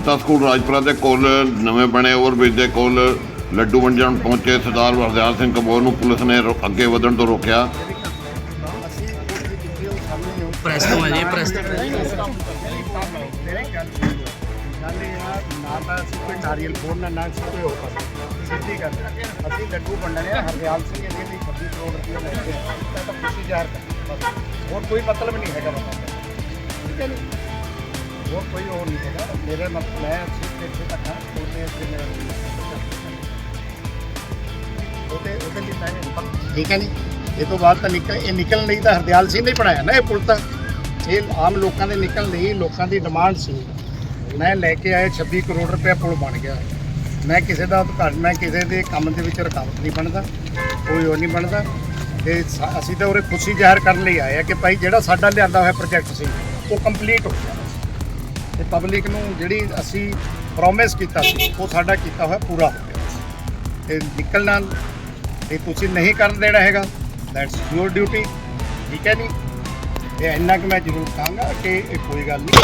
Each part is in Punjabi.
ਜਨਤਾ ਸਕੂਲ ਰਾਜਪੁਰਾ ਦੇ ਕੋਲ ਨਵੇਂ ਬਣੇ ਓਵਰਬ੍ਰਿਜ ਦੇ ਕੋਲ ਲੱਡੂ ਵੰਡਣ ਪਹੁੰਚੇ ਸਰਦਾਰ ਹਰਦਿਆਲ ਸਿੰਘ ਕੰਬੋਜ ਨੂੰ ਪੁਲਿਸ ਨੇ ਅੱਗੇ ਵਧਣ ਤੋਂ ਰੋਕਿਆ ਪ੍ਰੈਸ ਤੋਂ ਹੈ ਜੀ ਪ੍ਰੈਸ ਨਾਲੇ ਆ ਨਾ ਤਾਂ ਅਸੀਂ ਕੋਈ ਨਾਰੀਅਲ ਫੋੜਨਾ ਨਾ ਅਸੀਂ ਕੋਈ ਹੋਰ ਪਾਸੇ ਸਿੱਧੀ ਗੱਲ ਹੈ। ਅਸੀਂ ਲੱਡੂ ਵੰਡਣੇ ਆ ਹਰਦਿਆਲ ਸਿੰਘ ਇਹਦੇ ਲਈ 26 ਕਰੋੜ ਰੁਪਏ ਲੈ ਕੇ ਆਏ। ਤਾਂ ਤਾਂ ਖੁਸ਼ੀ ਜ਼ਾਹਰ ਕਰਨੀ ਬਸ ਹੋਰ ਕੋਈ ਮਤਲਬ ਨਹੀਂ ਹੈਗਾ ਬਸ ਠੀਕ ਹੈ ਹੋਰ ਕੋਈ ਹੋਰ ਨਹੀਂ ਹੈਗਾ। ਮੇਰੇ ਮਤਲਬ ਮੈਂ ਸਿਰਫ ਇੱਥੇ ਤੱਕ ਹਾਂ। ਉਹਦੇ ਇੱਥੇ ਮੇਰਾ ਉਹਦੇ ਉਹਦੇ ਲਈ ਮੈਂ ਠੀਕ ਹੈ ਜੀ। ਇਹ ਤੋਂ ਬਾਅਦ ਤਾਂ ਨਿਕਲ ਇਹ ਨਿਕਲਣ ਲਈ ਤਾਂ ਹਰਦਿਆਲ ਸਿੰਘ ਨੇ ਬਣਾਇਆ ਨਾ ਇਹ ਪੁਲ ਤਾਂ। ਇਹ ਆਮ ਲੋਕਾਂ ਦੇ ਨਿਕਲਣ ਲਈ ਲੋਕਾਂ ਦੀ ਡਿਮਾਂਡ ਸੀ। ਮੈਂ ਲੈ ਕੇ ਆਏ 26 ਕਰੋੜ ਰੁਪਏ ਪੁਲ ਬਣ ਗਿਆ। ਮੈਂ ਕਿਸੇ ਦਾ ਅਧਿਕਾਰ ਮੈਂ ਕਿਸੇ ਦੇ ਕੰਮ ਦੇ ਵਿੱਚ ਰੁਕਾਵਟ ਨਹੀਂ ਬਣਦਾ। ਕੋਈ ਉਹ ਨਹੀਂ ਬਣਦਾ। ਤੇ ਸਾ- ਅਸੀਂ ਤਾਂ ਉਰੇ ਖੁਸ਼ੀ ਜ਼ਾਹਰ ਕਰਨ ਲਈ ਆਏ ਆ ਕਿ ਭਾਈ ਜਿਹੜਾ ਸਾਡਾ ਲਿਆਂਦਾ ਹੋਇਆ ਪ੍ਰੋਜੈਕਟ ਸੀ, ਉਹ ਕੰਪਲੀਟ ਹੋ ਗਿਆ। ਤੇ ਪਬਲਿਕ ਨੂੰ ਜਿਹੜੀ ਅਸੀਂ ਪ੍ਰੋਮਿਸ ਕੀਤਾ ਸੀ, ਉਹ ਸਾਡਾ ਕੀਤਾ ਹੋਇਆ ਪੂਰਾ ਹੋ ਗਿਆ। ਤੇ ਨਿਕਲਣਾ ਤੇ ਤੁਸੀਂ ਨਹੀਂ ਕਰਨ ਦੇਣਾ ਹੈਗਾ। ਦੈਟਸ ਯੂਰ ਡਿਊਟੀ ਠੀਕ ਹੈ ਨਹੀਂ ਇਹ ਇੰਨਾ ਕਿ ਮੈਂ ਜ਼ਰੂਰ ਕਹਾਂਗਾ ਕਿ ਇਹ ਕੋਈ ਗੱਲ ਨਹੀਂ।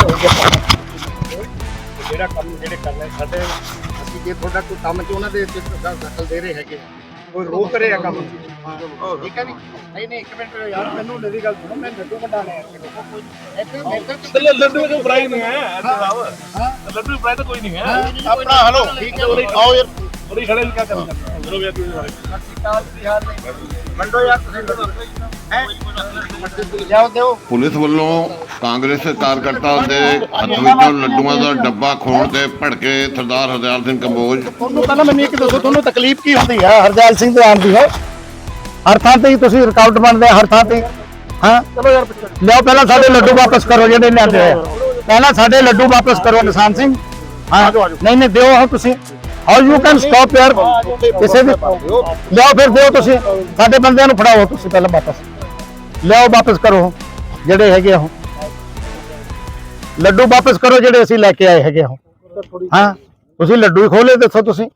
ਜਿਹੜਾ ਕੰਮ ਜਿਹੜੇ ਕਰਨੇ ਸਾਡੇ, ਅਸੀਂ ਜੇ ਤੁਹਾਡਾ ਕੋਈ ਕੰਮ ਚ ਉਹਨਾਂ ਦੇ ਵਿੱਚ ਦਖਲ ਦੇ ਰਹੇ ਹੈਗੇ ਕੋਈ ਰੋਕ ਰਿਹਾ ਕੰਮ। ਹਾਂ, ਠੀਕ ਹੈ ਨਹੀਂ ਨਹੀਂ ਨਹੀਂ ਇੱਕ ਮਿੰਟ ਯਾਰ ਮੈਨੂੰ ਮੇਰੀ ਗੱਲ ਸੁਣੋ ਮੈਂ ਲੱਡੂ ਵੰਡਾਣੇ ਆ ਇੱਥੇ ਲੋਕੋ ਕੋਈ ਇੱਥੇ ਮੇਰੇ ਲੱਡੂ ਕੋਈ ਫਰਾਈ ਨਹੀਂ ਹੈ ਹਾਂ ਲੱਡੂ ਫਰਾਈ ਤਾਂ ਕੋਈ ਨਹੀਂ ਹੈ। ਆਪਣਾ ਹਲੋ ਠੀਕ ਹੈ ਆਓ ਯਾਰ। ਬੜੀ ਖੜੇ ਕੀ ਕਰਨਾ ਚਲੋ ਵੀ ਆਤੀ ਮੰਡੋ ਯਾਰ ਤੁਸੀਂ ਲੱਡੂ ਹੈ ਜਾਓ ਦਿਓ। ਪੁਲਿਸ ਵੱਲੋਂ ਕਾਂਗਰਸ ਕਾਰਕਰਤਾ ਦੇ ਹੱਥ ਵਿੱਚੋਂ ਲੱਡੂਆਂ ਦਾ ਡੱਬਾ ਖੋਣ ਤੇ ਭੜਕੇ ਸਰਦਾਰ ਹਰਦਿਆਲ ਸਿੰਘ ਕੰਬੋਜ। ਤੁਹਾਨੂੰ ਪਹਿਲਾਂ ਮੈਨੂੰ ਇੱਕ ਦੱਸੋ ਤੁਹਾਨੂੰ ਤਕਲੀਫ ਕੀ ਹੁੰਦੀ ਹੈ ਹਰਦਿਆਲ ਸਿੰਘ ਦੇ ਆਉਣ ਦੀ? ਹੈ? ਹਰ ਥਾਂ ਤੇ ਹੀ ਤੁਸੀਂ ਰਿਕਾਰਡ ਬਣਦੇ ਹਰ ਥਾਂ ਤੇ ਹਾਂ। ਚਲੋ ਯਾਰ ਲਿਆਓ ਪਹਿਲਾਂ ਸਾਡੇ ਲੱਡੂ ਵਾਪਸ ਕਰੋ ਜਿਹੜੇ ਲਿਆਂਦੇ ਹੋਏ ਆ। ਪਹਿਲਾਂ ਸਾਡੇ ਲੱਡੂ ਵਾਪਸ ਕਰੋ ਨਿਸ਼ਾਨ ਸਿੰਘ। ਹਾਂ। ਨਹੀਂ ਨਹੀਂ ਦਿਓ ਹੁਣ ਤੁਸੀਂ। ਹਾਊ ਯੂ ਕੈਨ ਸਟਾਪ ਯਾਰ ਕਿਸੇ ਵੀ ਲਿਆਓ ਫਿਰ ਦਿਓ ਤੁਸੀਂ। ਸਾਡੇ ਬੰਦਿਆਂ ਨੂੰ ਫੜਾਓ ਤੁਸੀਂ ਪਹਿਲਾਂ ਵਾਪਸ। ਲਿਆਓ ਵਾਪਸ ਕਰੋ। ਜਿਹੜੇ ਹੈਗੇ ਆ ਉਹ। ਲੱਡੂ ਵਾਪਸ ਕਰੋ ਜਿਹੜੇ ਅਸੀਂ ਲੈ ਕੇ ਆਏ ਹੈਗੇ ਆ ਹਾਂ। ਤੁਸੀਂ ਲੱਡੂ ਹੀ ਖੋਲੇ ਦੱਸੋ ਤੁਸੀਂ।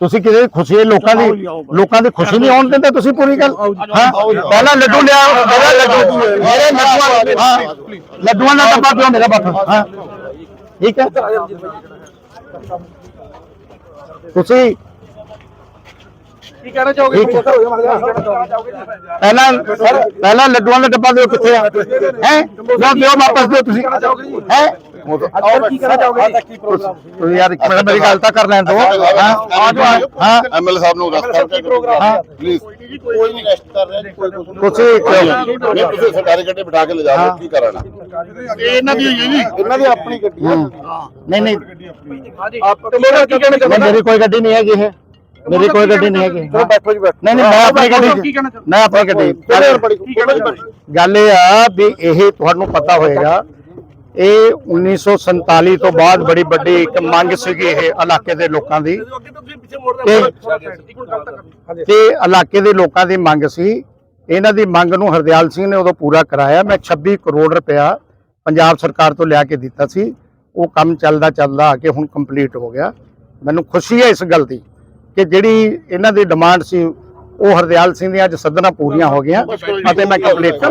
ਤੁਸੀਂ ਕਿਸੇ ਖੁਸ਼ੀ ਲੋਕਾਂ ਦੀ ਲੋਕਾਂ ਦੀ ਖੁਸ਼ੀ ਨਹੀਂ ਆਉਣ ਦਿੰਦੇ ਤੁਸੀਂ ਪੂਰੀ ਗੱਲ। ਹਾਂ। ਪਹਿਲਾਂ ਲੱਡੂ ਲਿਆ ਮੇਰਾ ਲੱਡੂ। ਮੇਰੇ ਲੱਡੂਆਂ ਹਾਂ। ਲੱਡੂਆਂ ਦਾ ਡੱਬਾ ਪਿਓ ਮੇਰਾ ਬਾਪੂ ਹਾਂ। ਠੀਕ ਹੈ। ਤੁਸੀਂ ਕੀ ਕਹਿਣਾ ਚਾਹੋਗੇ। ਪਹਿਲਾਂ ਪਹਿਲਾਂ ਲੱਡੂਆਂ ਦਾ ਡੱਬਾ ਦਿਓ ਕਿੱਥੇ ਆ? ਹੈ? ਲਓ ਦਿਓ ਵਾਪਸ ਦਿਓ ਤੁਸੀਂ। ਹੈ? ਕੀ ਕਹਿਣਾ ਚਾਹੋਗੇ ਤੁਸੀਂ ਯਾਰ ਇੱਕ ਮਿੰਟ ਮੇਰੀ ਗੱਲ ਤਾਂ ਕਰ ਲੈਣ ਦਿਓ। ਹਾਂ ਆ ਜਾਓ ਹਾਂ। ਐਮਐਲਏ ਸਾਹਿਬ ਨੂੰ ਰਸਤਾ ਹਾਂ। ਪਲੀਜ਼ ਕੋਈ ਨਹੀਂ। ਰੈਸਟ ਕਰ ਰਿਹਾ ਜੀ ਕੋਈ ਕੁਝ ਤੁਸੀਂ ਨਹੀਂ ਤੁਸੀਂ ਸਰਕਾਰੀ ਗੱਡੀ ਬਿਠਾ ਕੇ ਲੈ ਜਾ ਰਹੇ ਹੋ, ਕੀ ਕਰਾਣਾ ਇਹਨਾਂ ਦੀ ਹੋਈ ਹੈ ਜੀ। ਇਹਨਾਂ ਦੀ ਆਪਣੀ ਗੱਡੀ ਹੈ। ਨਹੀਂ ਨਹੀਂ। ਆਪ ਤੇ ਮੇਰਾ ਕੀ ਕਹਿਣਾ ਨਹੀਂ, ਮੇਰੀ ਕੋਈ ਗੱਡੀ ਨਹੀਂ ਹੈਗੀ ਇਹ। ਮੇਰੀ ਕੋਈ ਗੱਡੀ ਨਹੀਂ ਹੈਗੀ। ਚਲੋ ਬੈਠੋ ਜੀ ਬੈਠੋ ਨਹੀਂ ਨਹੀਂ ਮੈਂ ਆਪਣੀ ਗੱਡੀ ਕੀ? ਮੈਂ ਆਪਣੀ ਗੱਡੀ ਕੀ ਗੱਲ ਇਹ ਆ ਵੀ ਇਹ ਤੁਹਾਨੂੰ ਪਤਾ ਹੋਏਗਾ ਇਹ 1947 ਤੋਂ ਬਾਅਦ ਬੜੀ ਵੱਡੀ ਇੱਕ ਮੰਗ ਸੀਗੀ ਇਹ ਇਲਾਕੇ ਦੇ ਲੋਕਾਂ ਦੀ ਤੇ ਇਲਾਕੇ ਦੇ ਲੋਕਾਂ ਦੀ ਮੰਗ ਸੀ ਇਹਨਾਂ ਦੀ ਮੰਗ ਨੂੰ ਹਰਦਿਆਲ ਸਿੰਘ ਨੇ ਉਦੋਂ ਪੂਰਾ ਕਰਾਇਆ ਮੈਂ 26 ਕਰੋੜ ਰੁਪਇਆ ਪੰਜਾਬ ਸਰਕਾਰ ਤੋਂ ਲਿਆ ਕੇ ਦਿੱਤਾ ਸੀ ਉਹ ਕੰਮ ਚੱਲਦਾ ਚੱਲਦਾ ਆ ਕੇ ਹੁਣ ਕੰਪਲੀਟ ਹੋ ਗਿਆ ਮੈਨੂੰ ਖੁਸ਼ੀ ਹੈ ਇਸ ਗੱਲ ਦੀ ਕਿ ਜਿਹੜੀ ਇਹਨਾਂ ਦੀ ਡਿਮਾਂਡ ਸੀ ਉਹ ਹਰਦਿਆਲ ਸਿੰਘ ਦੀਆਂ ਅੱਜ ਸੱਦਣਾ ਪੂਰੀਆਂ ਹੋ ਗਈਆਂ ਅਤੇ ਮੈਂ ਕੰਪਲੀਟ ਕਰ